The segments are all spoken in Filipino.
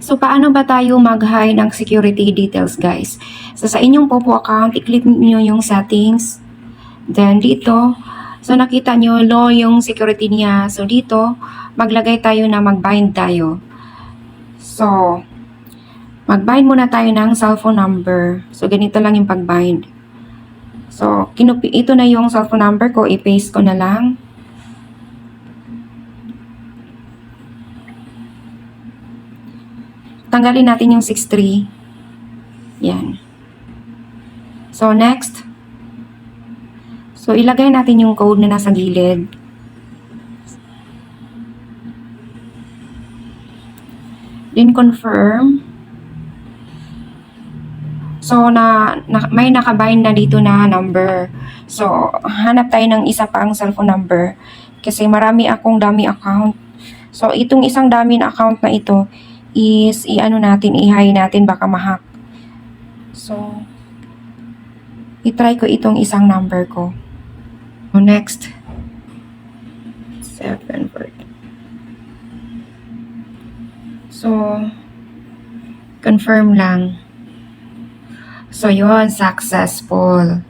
So, paano ba tayo mag-hide ng security details, guys? So, sa inyong Popo account, i-click niyo yung settings. Then, dito, so nakita nyo, low yung security niya. So, dito, maglagay tayo na mag-bind tayo. So, mag-bind muna tayo ng cellphone number. So, ganito lang yung pag-bind. So, kinupi, ito na yung cellphone number ko. I-paste ko na lang. Tanggalin natin yung 63. Yan. So, next. So, ilagay natin yung code na nasa gilid. Then, confirm. So, na, na may nakabind na dito na number. So, hanap tayo ng isa pang cellphone number. Kasi marami akong dummy account. So, itong isang dummy account na ito is i-ano natin, i-high natin baka mahack. So, i-try ko itong isang number ko. So, next. 7, So, confirm lang. So, yun, successful.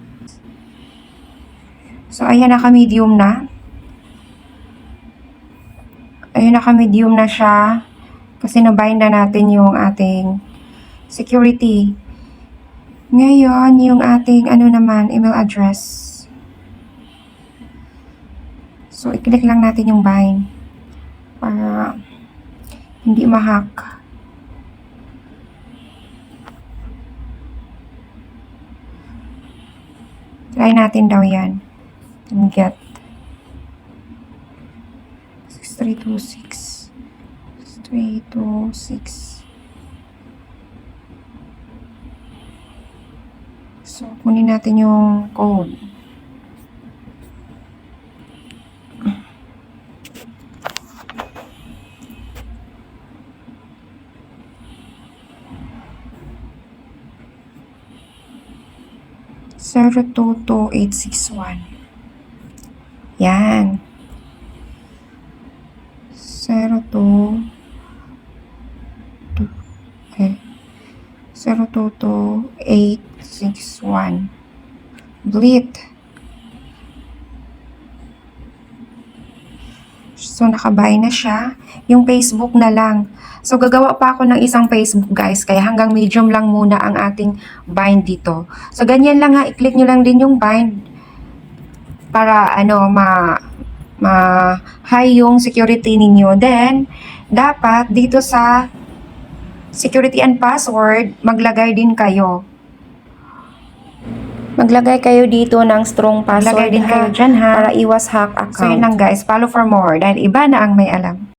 So, ayan naka-medium na. Ayun, naka-medium na siya. Kasi nabind na natin yung ating security. Ngayon, yung ating ano naman, email address. So, i-click lang natin yung bind. Para hindi ma-hack. Try natin daw yan. And get 6326 6326 So, kunin natin yung code. Zero two two eight six one. Yan. Zero two two okay. Zero two two eight six one. Bleed. So, nakabay na siya. Yung Facebook na lang. So, gagawa pa ako ng isang Facebook, guys. Kaya hanggang medium lang muna ang ating bind dito. So, ganyan lang nga. I-click nyo lang din yung bind para, ano, ma ma high yung security ninyo. Then, dapat dito sa security and password, maglagay din kayo. Maglagay kayo dito ng strong password. Maglagay din ha, kayo dyan, ha? Para iwas hack account. So, yun lang, guys. Follow for more dahil iba na ang may alam.